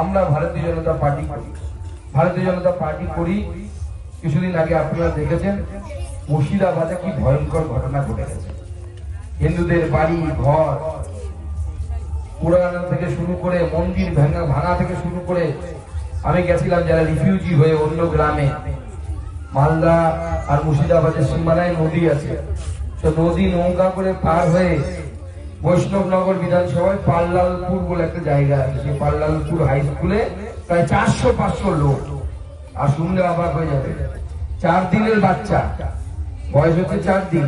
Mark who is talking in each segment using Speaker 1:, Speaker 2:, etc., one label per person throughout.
Speaker 1: আমরা ভারতীয় জনতা পার্টি করি। ভারতীয় জনতা পার্টি করি। কিছুদিন আগে আপনারা দেখেছেন, মুর্শিদাবাদে কি ভয়ঙ্কর ঘটনা ঘটে গেছে। হিন্দুদের বাড়ি, ঘর, পুরানো থেকে শুরু করে মন্দির ভাঙা ভাঙা থেকে শুরু করে আমি গেছিলাম যারা রিফিউজি হয়ে অন্য গ্রামে। মালদা আর মুর্শিদাবাদের সীমানায় নদী আছে। তো নদী নৌকা করে পার হয়ে বৈষ্ণবনগর বিধানসভায় পাল্লালপুর বলে একটা জায়গা আছে। সেই পাল্লালপুর হাই স্কুলে প্রায় চারশো পাঁচশো লোক। আর শুনলে অবাক হয়ে যাবে। চার দিনের বাচ্চা। বয়স হচ্ছে চার দিন।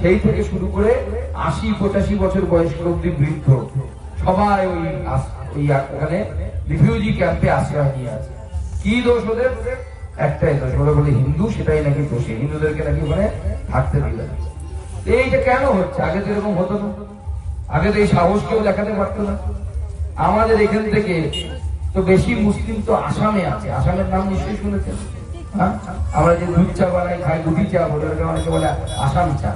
Speaker 1: সেই থেকে শুরু করে আশি পঁচাশি বছর বয়স্ক অব্দি বৃদ্ধ। সবাই ওই ওই ওখানে রিফিউজি ক্যাম্পে আশ্রয় নিয়ে আছে কি দোষ ওদের? একটাই দোষ। ওরা বলে হিন্দু, সেটাই নাকি দোষী। হিন্দুদেরকে নাকি ওখানে থাকতে দিবে না। এইটা কেন হচ্ছে? আগে তো এরকম হতো না। আগে তো এই সাহস কেউ দেখাতে পারতো না। আমাদের এখান থেকে তো বেশি মুসলিম তো আসামে আছে। আসামের নাম নিশ্চয়ই শুনেছেন? হ্যাঁ? আমরা যে দুধ চা বানাই, খাই দুধি চা বলে অনেকে বলে আসাম চা।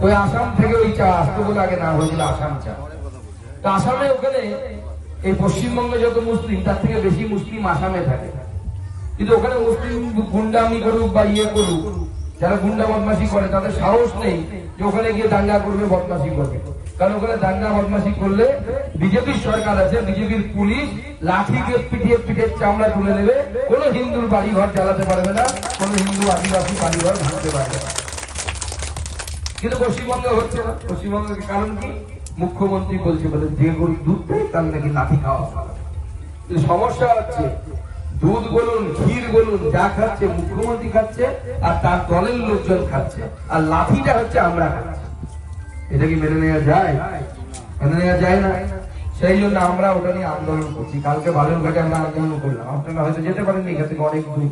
Speaker 1: তো আসাম থেকে ওই চা আসতো বলে আগে নাম হয়েছিল আসাম চা। তো আসামে ওখানে এই পশ্চিমবঙ্গে যত মুসলিম, তার থেকে বেশি মুসলিম আসামে থাকে। কিন্তু ওখানে মুসলিম গুন্ডামি করুক বা ইয়ে করুক যারা গুন্ডা বদমাসি করে, তাদের সাহস নেই যে ওখানে গিয়ে দাঙ্গা করবে বদমাসি করবে। কারণ ওখানে দাঙ্গা বদমাসি করলে বিজেপির সরকার আছে, বিজেপির পুলিশ লাঠিকে পিটিয়ে পিটিয়ে চামড়া তুলে নেবে। কোনো হিন্দুর বাড়ি ঘর জ্বালাতে পারবে না, কোনো হিন্দু আদিবাসী বাড়ি ঘর ভাঙতে পারবে না। কিন্তু পশ্চিমবঙ্গে হচ্ছে না। পশ্চিমবঙ্গের কারণ কি? মুখ্যমন্ত্রী বলছে বলে, যে গরু দুধ দেয়, তার নাকি লাঠি খাওয়া সমস্যা হচ্ছে দুধ বলুন, ক্ষীর বলুন, যা খাচ্ছে, মুখ্যমন্ত্রী খাচ্ছে, আর তার দলের লোকজন খাচ্ছে। আর লাঠিটা হচ্ছে আমরা খাচ্ছি। এটা কি মেনে নেওয়া যায়? মেনে নেওয়া যায় না। সেই জন্য আমরা ওটা নিয়ে আন্দোলন করছি। কালকে বালুরঘাটে আমরা আন্দোলন করলাম। আপনারা হয়তো যেতে পারেননি এখান থেকে অনেক দূর।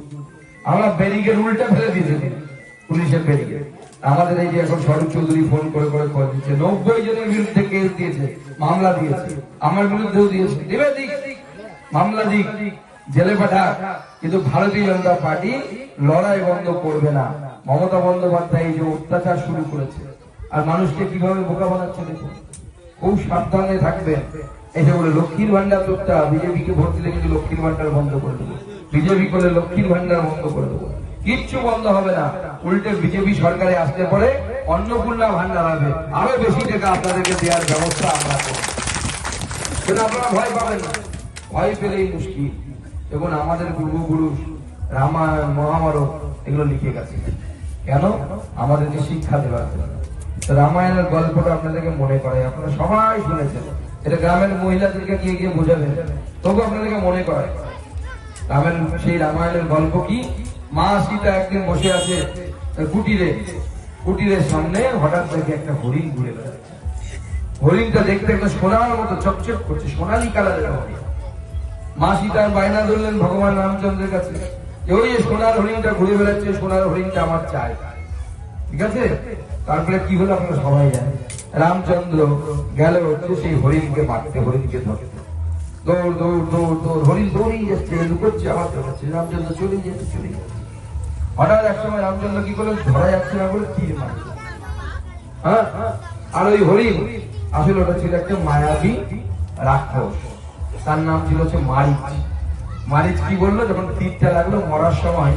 Speaker 1: আমরা ব্যারিকেড উল্টে ফেলে দিয়েছি পুলিশের ব্যারিকেড। আমাদের এই যে এখন শরৎ চৌধুরী ফোন করে করে করে দিচ্ছে, নব্বই জনের বিরুদ্ধে কেস দিয়েছে, মামলা দিয়েছে। আমার বিরুদ্ধেও দিয়েছে। দিবে দিক। মামলা দিক। জেলে পাঠা কিন্তু ভারতীয় জনতা পার্টি লড়াই বন্ধ করবে না। মমতা বন্দ্যোপাধ্যায় এই যে অত্যাচার শুরু করেছে, আর মানুষকে কীভাবে বোকা বানাচ্ছে দেখুন। খুব সাবধানে থাকবেন। এই যে বলে লক্ষ্মীর ভান্ডার তোরটা বিজেপি কে ভোট দিলে কিন্তু লক্ষ্মীর ভান্ডার বন্ধ করে দেবো। বিজেপি করলে লক্ষ্মীর ভান্ডার বন্ধ করে দেবো। কিচ্ছু বন্ধ হবে না। উল্টে বিজেপি সরকারে আসতে পরে অন্নপূর্ণা ভান্ডার হবে। আরও বেশি টাকা আপনাদেরকে দেওয়ার ব্যবস্থা আমরা করব। আপনারা ভয় পাবেন না। ভয় পেলেই মুশকিল। দেখুন আমাদের পূর্বপুরুষ রামায়ণ, মহাভারত এগুলো লিখে গেছে। কেন? আমাদেরকে শিক্ষা দেওয়ার জন্য রামায়ণের গল্পটা আপনাদেরকে মনে করে আপনারা সবাই শুনেছেন। এটা গ্রামের মহিলাদেরকে গিয়ে গিয়ে বোঝাবেন। তবু আপনাদেরকে মনে করে রামের সেই রামায়ণের গল্প কি? মা সীতা একদিন বসে আছে কুটিরে। কুটিরের সামনে হঠাৎ দেখে একটা হরিণ ঘুরে বেড়াচ্ছে। হরিণটা দেখতে একটা সোনার মতো চকচক করছে। সোনালি কালারের হরিণ। মা সীতার বায়না ধরলেন ভগবান রামচন্দ্রের কাছে। ওই সোনার হরিণটা ঘুরে বেড়াচ্ছে, সোনার হরিণটা আমার চাই। ঠিক আছে? তারপরে কি হলো আপনারা সবাই জানেন। রামচন্দ্র গেল সেই হরিণকে মারতে, হরিণকে ধরতে। দৌড় দৌড় দৌড় দৌড়, হরিণ দৌড়িয়ে যাচ্ছে, লুকোচ্ছে, আবার দৌড়াচ্ছে। রামচন্দ্র চলে যাচ্ছে চলে যাচ্ছে। হঠাৎ এক সময় রামচন্দ্র কি করলেন ধরা যাচ্ছে না বলে তীর মারছে হ্যাঁ? আর ওই হরিণ, আসলে ওটা ছিল একটা মায়াবী রাক্ষস। তার নাম ছিল হচ্ছে মারিচ। মারিচ কি বলল? যখন তীরটা লাগল, মরার সময়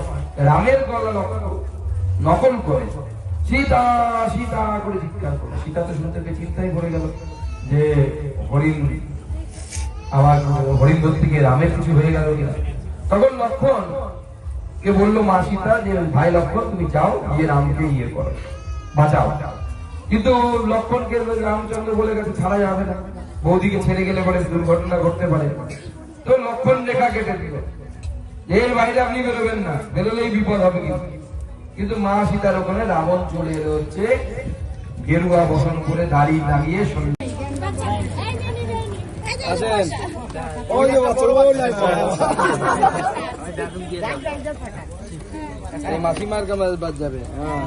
Speaker 1: রামের গলা নকল করে সীতা সীতা করে চিৎকার করে সীতা তো শুনতে পেয়ে পড়ে গেল যে হরিণ আবার হরিণ গিয়ে রামের কিছু হয়ে গেল কিনা? তখন লক্ষণ কে বলল, মা সীতা, যে ভাই লক্ষণ, তুমি যাও, গিয়ে রামকে ইয়ে করো। বাঁচাও। কিন্তু লক্ষণকে রামচন্দ্র বলে গেছে, ছাড়া যাবে না। বৌদিকে ছেড়ে গেলে পরে দুর্ঘটনা ঘটতে পারে। তো লক্ষণ রেখা কেটে দিল। এর বাইরে আপনি বেরোবেন না। বেরোলেই বিপদ হবে কিন্তু। কিন্তু মা সীতার ওখানে রাবণ চলে এলো হচ্ছে গেরুয়া বসন করে দাড়ি দাঁড়িয়ে
Speaker 2: এই মাসিমার কামাল বাদ যাবে। হ্যাঁ।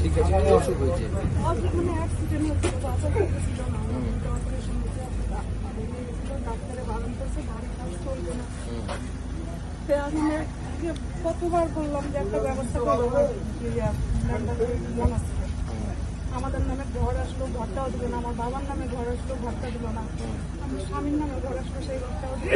Speaker 2: ঠিক আছে অসুখ হয়েছে
Speaker 3: কতবার বললাম যে একটা ব্যবস্থা করব লোন আছে। আমাদের নামে ঘর আসলো ঘরটাও দিল না আমার বাবার নামে ঘর আসলো ঘরটা দিল না। আমার স্বামীর নামে ঘর আসলো সেই ঘরটাও দিল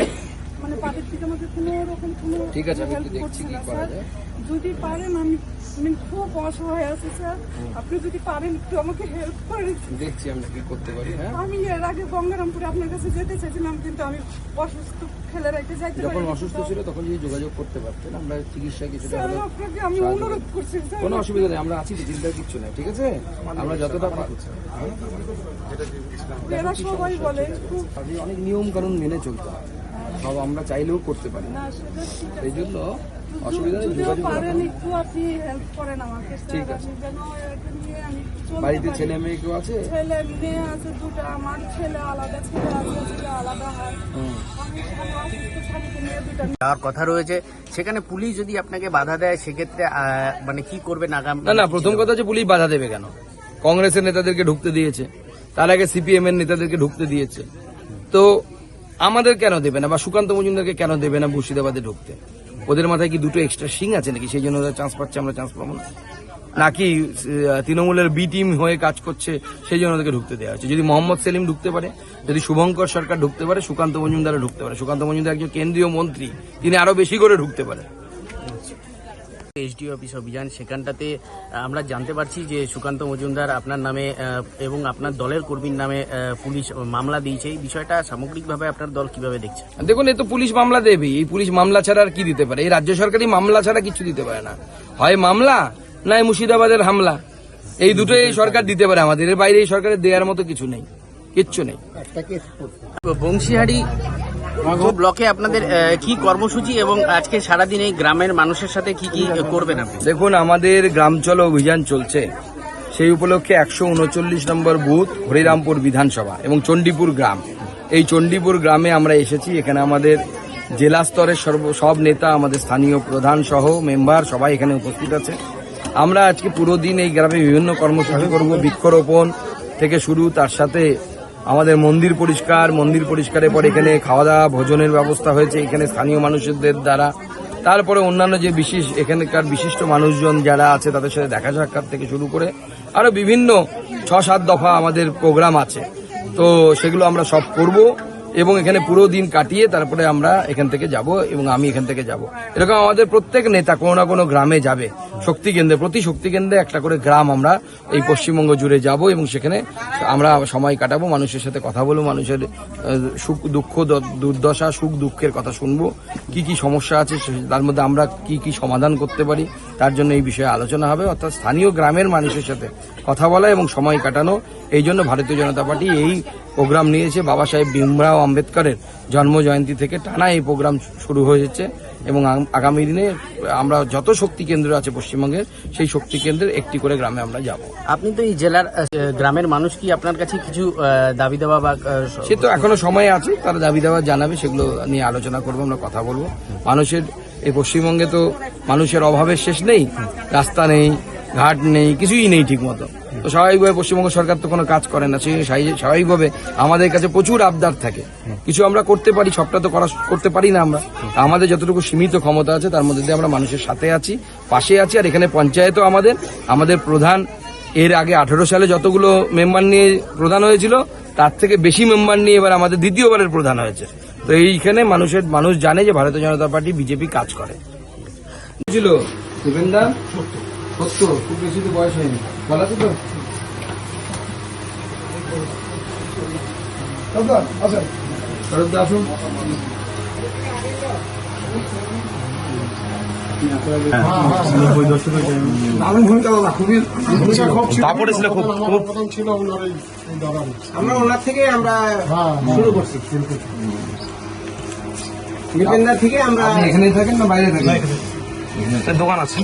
Speaker 3: মানে পাটের থেকে আমাকে কোনো রকম কোনো
Speaker 2: ঠিক আছে, আমি দেখছি
Speaker 3: করছে
Speaker 2: কি
Speaker 3: না,
Speaker 2: করা
Speaker 3: স্যার। যদি পারেন আমি আমি খুব অসহায় আছি স্যার। আপনি যদি পারেন একটু আমাকে হেল্প করেন
Speaker 2: দেখছি কি করতে পারি হ্যাঁ?
Speaker 3: আমি এর আগে গঙ্গারামপুরে আপনার কাছে যেতে চাইছিলাম কিন্তু আমি অসুস্থ ফেলে
Speaker 2: যখন অসুস্থ ছিল তখন যদি যোগাযোগ করতে পারতেন আমরা চিকিৎসা কিছুটা
Speaker 3: স্যার আপনাকে আমি অনুরোধ করছি
Speaker 2: কোনো অসুবিধা নেই আমরা আছি তো, চিন্তার কিচ্ছু নেই ঠিক আছে? আমরা যতটা
Speaker 3: এরা সবাই বলে
Speaker 2: অনেক নিয়ম কানুন মেনে চলতে হয়। সব আমরা চাইলেও করতে পারি। এই জন্য অসুবিধা নেই যোগাযোগ
Speaker 3: পারেন একটু আপনি হেল্প করেন আমাকে
Speaker 2: ঠিক আছে।
Speaker 3: আমি যেন এটা নিয়ে আমি চলতে
Speaker 2: বাড়িতে ছেলে মেয়ে কেউ আছে?
Speaker 3: ছেলে মেয়ে আছে দুটো আমার ছেলে আলাদা ছেলে আছে আলাদা হয়।
Speaker 4: যাওয়ার কথা রয়েছে। সেখানে পুলিশ যদি আপনাকে বাধা দেয় সেক্ষেত্রে মানে কি করবেন আগামী
Speaker 1: না না প্রথম কথা হচ্ছে পুলিশ বাধা দেবে কেন? কংগ্রেসের নেতাদেরকে ঢুকতে দিয়েছে। তার আগে সিপিএম এর নেতাদেরকে ঢুকতে দিয়েছে। তো আমাদের কেন দেবে না? বা সুকান্ত মজুমদারকে কেন দেবে না মুর্শিদাবাদে ঢুকতে? ওদের মাথায় কি দুটো এক্সট্রা সিং আছে নাকি? সেই জন্য ওরা চান্স পাচ্ছে, আমরা চান্স পাবো না। নাকি তৃণমূলের বি টিম হয়ে কাজ করছে, সেই জন্য ওদেরকে ঢুকতে দেওয়া হচ্ছে যদি মোহাম্মদ সেলিম ঢুকতে পারে, যদি শুভঙ্কর সরকার ঢুকতে পারে, সুকান্ত মজুমদারও ঢুকতে পারে। সুকান্ত মজুমদার একজন কেন্দ্রীয় মন্ত্রী, তিনি আরও বেশি করে ঢুকতে পারে।
Speaker 4: এসডি অফিস অভিযান সেখানটাতে আমরা জানতে পারছি যে সুকান্ত মজুমদার আপনার নামে এবং আপনার দলের কর্মীর নামে পুলিশ মামলা দিয়েছে। এই বিষয়টা সামগ্রিকভাবে আপনার দল কীভাবে দেখছে?
Speaker 1: দেখুন এ তো পুলিশ মামলা দেবে। এই পুলিশ মামলা ছাড়া আর কি দিতে পারে? এই রাজ্য সরকারি মামলা ছাড়া কিছু দিতে পারে না। হয় মামলা নয় মুর্শিদাবাদের হামলা। এই দুটোই এই সরকার দিতে পারে আমাদের। এর বাইরে এই সরকারের দেওয়ার মতো কিছু নেই। কিচ্ছু নেই।
Speaker 4: বংশীহারি ব্লকে আপনাদের কি কর্মসূচি এবং আজকে সারাদিন এই গ্রামের মানুষের সাথে কি কি করবেন আপনি?
Speaker 1: দেখুন, আমাদের গ্রাম চলো অভিযান চলছে। সেই উপলক্ষে একশো উনচল্লিশ নম্বর বুথ, হরিরামপুর বিধানসভা এবং চণ্ডীপুর গ্রাম। এই চণ্ডীপুর গ্রামে আমরা এসেছি। এখানে আমাদের জেলা স্তরের সর্ব, সব নেতা, আমাদের স্থানীয় প্রধান সহ মেম্বার সবাই এখানে উপস্থিত আছে। আমরা আজকে পুরো দিন এই গ্রামে বিভিন্ন কর্মসূচি করব। বৃক্ষরোপণ থেকে শুরু, তার সাথে আমাদের মন্দির পরিষ্কার, মন্দির পরিষ্কারের পর এখানে খাওয়া দাওয়া ভোজনের ব্যবস্থা হয়েছে এখানে স্থানীয় মানুষদের দ্বারা। তারপরে অন্যান্য যে বিশেষ, এখানকার বিশিষ্ট মানুষজন যারা আছে তাদের সাথে দেখা সাক্ষাৎ থেকে শুরু করে আরও বিভিন্ন ছ সাত দফা আমাদের প্রোগ্রাম আছে। তো সেগুলো আমরা সব করব এবং এখানে পুরো দিন কাটিয়ে তারপরে আমরা এখান থেকে যাব এবং আমি এখান থেকে যাব। এরকম আমাদের প্রত্যেক নেতা কোনো না কোনো গ্রামে যাবে। শক্তি কেন্দ্রে, প্রতি শক্তি কেন্দ্রে একটা করে গ্রাম আমরা এই পশ্চিমবঙ্গ জুড়ে যাব এবং সেখানে আমরা সময় কাটাবো, মানুষের সাথে কথা বলব, মানুষের সুখ, দুঃখ দুর্দশা, সুখ, দুঃখের কথা শুনব, কি কি সমস্যা আছে তার মধ্যে আমরা কি কি সমাধান করতে পারি, তার জন্য এই বিষয়ে আলোচনা হবে। অর্থাৎ স্থানীয় গ্রামের মানুষের সাথে কথা বলা এবং সময় কাটানো, এই জন্য ভারতীয় জনতা পার্টি এই প্রোগ্রাম নিয়েছে। বাবা সাহেব ভীমরাও আম্বেদকরের জন্ম জয়ন্তী থেকে টানা এই প্রোগ্রাম শুরু হয়েছে। এবং আগামী দিনে আমরা যত শক্তি কেন্দ্র আছে পশ্চিমবঙ্গের সেই শক্তি কেন্দ্রের একটি করে গ্রামে আমরা যাব।
Speaker 4: আপনি তো এই জেলার গ্রামের মানুষ কি আপনার কাছে কিছু দাবি দেওয়া বা
Speaker 1: সে তো এখনও সময় আছে তারা দাবি দাওয়া জানাবে সেগুলো নিয়ে আলোচনা করব আমরা কথা বলব। মানুষের এই পশ্চিমবঙ্গে তো মানুষের অভাবের শেষ নেই রাস্তা নেই ঘাট নেই কিছুই নেই ঠিক মতো তো স্বাভাবিকভাবে পশ্চিমবঙ্গ সরকার তো কোনো কাজ করে না। সেই স্বাভাবিক- স্বাভাবিকভাবে আমাদের কাছে প্রচুর আবদার থাকে। কিছু আমরা করতে পারি, সবটা তো করা করতে পারি না আমরা। আমাদের যতটুকু সীমিত ক্ষমতা আছে, তার মধ্যে দিয়ে আমরা মানুষের সাথে আছি, পাশে আছি, আর এখানে পঞ্চায়েতও আমাদের। আমাদের প্রধান এর আগে আঠেরো সালে যতগুলো মেম্বার নিয়ে প্রধান হয়েছিল, তার থেকে বেশি মেম্বার নিয়ে এবার আমাদের দ্বিতীয়বারের প্রধান হয়েছে। তো এইখানে মানুষের মানুষ জানে যে ভারতীয় জনতা পার্টি বিজেপি কাজ করে। ছিল দীপেন্দা সত্য। খুব বেশি তো বয়স হয়নি। বলা তো? শরৎদা আসুন।
Speaker 5: আমরা ওনার থেকে আমরা শুরু করছি দীপেন্দার থেকে আমরা
Speaker 1: আপনি এখানেই থাকেন না বাইরে থাকেন? দোকান আছে।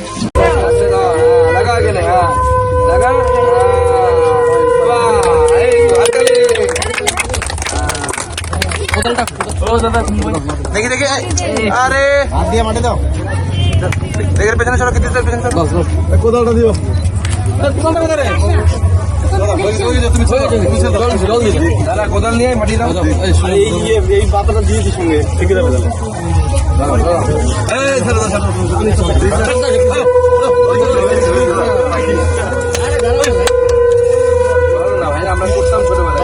Speaker 1: লাগা গেলে হ্যাঁ। লাগা দেখি দেখি আরে
Speaker 5: দিয়ে মাটি দাও
Speaker 1: দেখের পেছনে চলো কিছু পেছনে চলো
Speaker 5: কোদালটা দিও কোদালটা কোথায় রে
Speaker 1: কোদাল নিয়ে মাটি দাও
Speaker 5: এই পাতাটা দিয়ে দিস সঙ্গে আমরা ছোটবেলায়